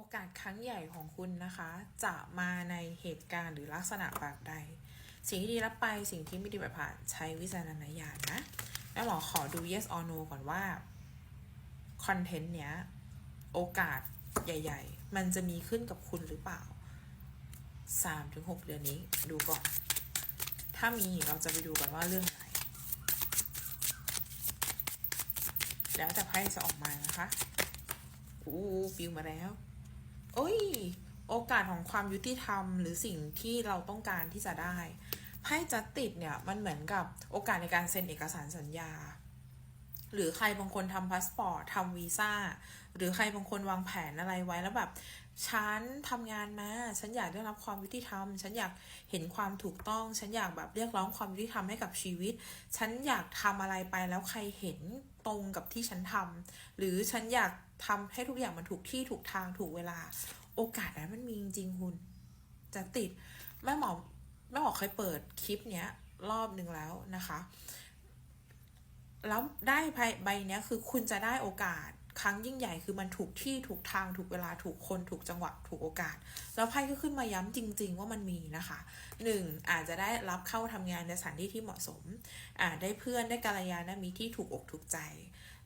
โอกาสครั้งใหญ่ของคุณนะคะ จะมาในเหตุการณ์หรือลักษณะแบบใด สิ่งที่ดีรับไปสิ่งที่ไม่ดีแบบผ่านใช้วิจารณญาณนะ แล้วหมอขอดู yes or no ก่อนว่าคอนเทนต์เนี้ยโอกาสใหญ่ ๆ มันจะมีขึ้นกับคุณหรือเปล่า 3-6 เดือนนี้ดูก่อน ถ้ามีเราจะไปดูกันว่าเรื่องอะไรแล้วแต่ไพ่จะออกมานะคะอู้ฟิวมาแล้ว โอ้ย โอกาสของความยุติธรรม หรือสิ่งที่เราต้องการที่จะได้ไพ่จัดติดเนี่ยมันเหมือนกับโอกาสในการเซ็นเอกสารสัญญา หรือใครบางคนทำพาสปอร์ตทำวีซ่า หรือใครบางคนวางแผนอะไรไว้แล้วแบบฉันทำงานมา ฉันอยากได้รับความยุติธรรม ฉันอยากเห็นความถูกต้อง ฉันอยากแบบเรียกร้องความยุติธรรมให้กับชีวิต ฉันอยากทำอะไรไปแล้วใครเห็น ตรงกับที่ฉันทำหรือฉันอยากทำให้ทุกอย่างมันถูกที่ถูกทางถูกเวลา โอกาสนั้นมันมีจริงๆคุณ จะติดแม่หมอแม่หมอเคยเปิดคลิปเนี้ยรอบหนึ่งแล้วนะคะ แล้วได้ใบเนี้ยคือคุณจะได้โอกาส ครั้งยิ่งใหญ่คือมันถูกที่ถูกทางถูกเวลาถูกคนถูกจังหวะถูกโอกาส แล้วไพ่ก็ขึ้นมาย้ำจริง ๆ ว่ามันมีนะคะหนึ่งอาจจะได้รับเข้าทำงานในสถานที่ที่เหมาะสมอาจได้เพื่อนได้กัลยาณมิตรที่ถูกอกถูกใจ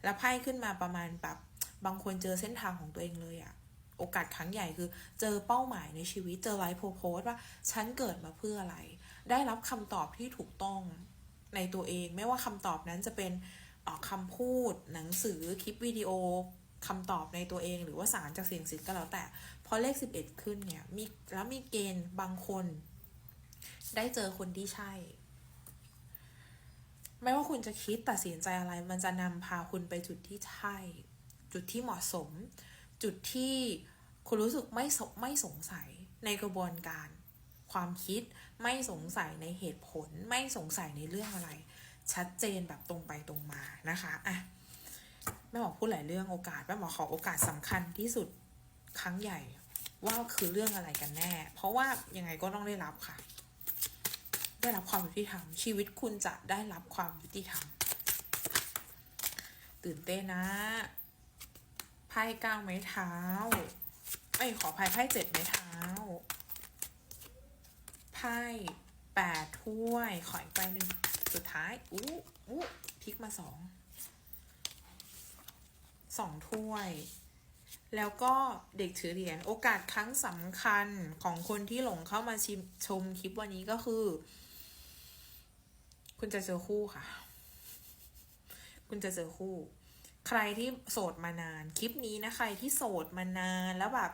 แล้วไพ่ขึ้นมาประมาณแบบบางคนเจอเส้นทางของตัวเองเลยอะโอกาสครั้งใหญ่คือเจอเป้าหมายในชีวิตเจอไลฟ์โพโพสว่าฉันเกิดมาเพื่ออะไร ได้รับคำตอบที่ถูกต้องในตัวเอง ไม่ว่าคำตอบนั้นจะเป็น ออกคำพูดหนังสือคลิปวิดีโอคำตอบในตัวเอง หรือว่าสารจากเสียงสิทธิ์ก็แล้วแต่ พอเลขสิบเอ็ดขึ้นเนี่ยมีแล้วมีเกณฑ์บางคน ได้เจอคนที่ใช่ ไม่ว่าคุณจะคิดตัดสินใจอะไร มันจะนำพาคุณไปจุดที่ใช่ จุดที่เหมาะสม จุดที่คุณรู้สึกไม่สไม่สงสัยในกระบวนการ ความคิดไม่สงสัยในเหตุผลไม่สงสัยในเรื่องอะไร ชัดเจนแบบตรงไปตรงมานะคะอะแม่หมอพูดหลายเรื่องโอกาสแม่หมอขอโอกาสสำคัญที่สุดครั้งใหญ่ว่าคือเรื่องอะไรกันแน่ เพราะว่ายังไงก็ต้องได้รับค่ะ ได้รับความยุติธรรม ชีวิตคุณจะได้รับความยุติธรรม ตื่นเต้นนะไพ่ก้าวไม้เท้าไอ้ขออภัยไพ่เจ็ดไม้เท้าไพ่แปดถ้วยขออีกใบหนึ่ง สุดท้าย อู้อู้พลิกมาสองสองถ้วย แล้วก็เด็กถือเหรียญโอกาสครั้งสำคัญของคนที่หลงเข้ามาชิมชมคลิปวันนี้ก็คือ คุณจะเจอคู่ค่ะ คุณจะเจอคู่ ใครที่โสดมานานคลิปนี้นะใครที่โสดมานานแล้วแบบ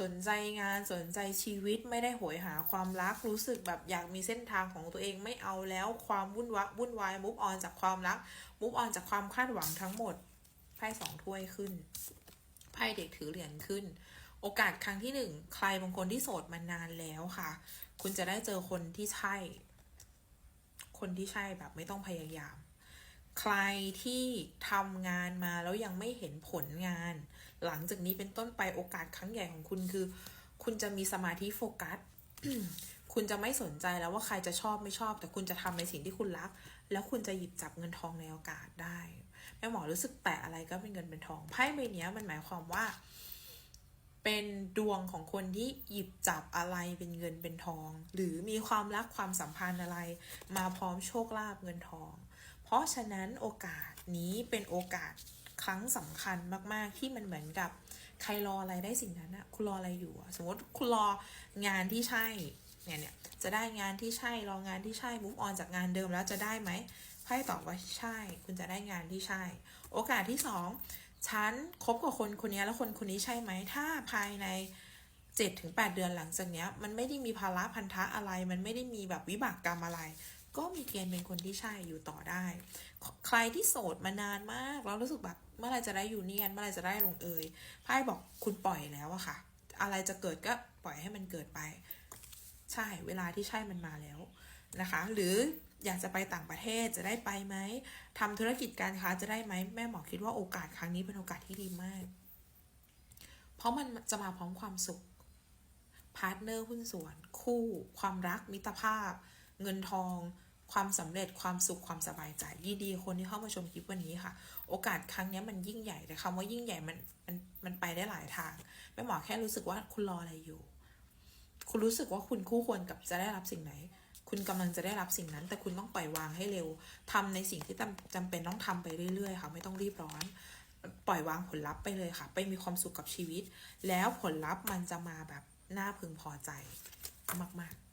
สนใจงานสนใจชีวิตไม่ได้โหยหาความรักรู้สึกแบบอยากมีเส้นทางของตัวเองไม่เอาแล้วความวุ่นวะวุ่นวายมุฟออนจากความรักมุฟออนจากความคาดหวังทั้งหมดไพ่สองถ้วยขึ้นไพ่เด็กถือเหรียญขึ้น โอกาสครั้งที่หนึ่งใครบางคนที่โสดมานานแล้วค่ะ คุณจะได้เจอคนที่ใช่ คนที่ใช่แบบไม่ต้องพยายาม ใครที่ทำงานมาแล้วยังไม่เห็นผลงาน หลังจากนี้เป็นต้นไปโอกาสครั้งใหญ่ของคุณคือ คุณจะมีสมาธิโฟกัส คุณจะไม่สนใจแล้วว่าใครจะชอบไม่ชอบ แต่คุณจะทำในสิ่งที่คุณรัก แล้วคุณจะหยิบจับเงินทองในโอกาสได้แม่หมอรู้สึกแตะอะไรก็เป็นเงินเป็นทองไพ่ใบเนี้ยมันหมายความว่า เป็นดวงของคนที่หยิบจับอะไรเป็นเงินเป็นทอง หรือมีความรักความสัมพันธ์อะไร มาพร้อมโชคลาภเงินทอง เพราะฉะนั้นโอกาสนี้เป็นโอกาสครั้งสำคัญมาก ๆ ที่มันเหมือนกับใครรออะไรได้สิ่งนั้นอะคุณรออะไรอยู่อะสมมติคุณรองานที่ใช่เนี่ยเนี่ยจะได้งานที่ใช่รองานที่ใช่ move on จากงานเดิมแล้วจะได้ไหมไพ่ตอบว่าใช่ คุณจะได้งานที่ใช่ โอกาสที่สองฉันคบกับคนคนนี้แล้วคนคนนี้ใช่ไหมถ้าภายในเจ็ดถึงแปดเดือนหลังจากเนี้ยมันไม่ได้มีภาระพันธะอะไร มันไม่ได้มีแบบวิบากกรรมอะไร ก็มีเกณฑ์เป็นคนที่ใช่อยู่ต่อได้ ใครที่โสดมานานมาก แล้วรู้สึกแบบเมื่อไรจะได้อยู่เนียนเมื่อไรจะได้ลงเอยไพ่บอกคุณปล่อยแล้วอะค่ะ อะไรจะเกิดก็ปล่อยให้มันเกิดไป ใช่เวลาที่ใช่มันมาแล้วนะคะ หรืออยากจะไปต่างประเทศจะได้ไปไหมทำธุรกิจการค้าจะได้ไหมแม่หมอคิดว่าโอกาสครั้งนี้เป็นโอกาสที่ดีมาก เพราะมันจะมาพร้อมความสุขพาร์ทเนอร์หุ้นส่วน คู่ ความรักมิตรภาพ เงินทอง ความสำเร็จความสุขความสบายใจยินดีคนที่เข้ามาชมคลิปวันนี้ค่ะ โอกาสครั้งนี้มันยิ่งใหญ่แต่คำว่ายิ่งใหญ่มันมันมันไปได้หลายทางแม่หมอแค่รู้สึกว่าคุณรออะไรอยู่ คุณรู้สึกว่าคุณคู่ควรกับจะได้รับสิ่งไหน คุณกำลังจะได้รับสิ่งนั้น แต่คุณต้องปล่อยวางให้เร็วทำในสิ่งที่จำจำเป็นต้องทำไปเรื่อยๆ ค่ะ ไม่ต้องรีบร้อน ปล่อยวางผลลัพธ์ไปเลยค่ะ ไปมีความสุขกับชีวิต แล้วผลลัพธ์มันจะมาแบบน่าพึงพอใจมากๆ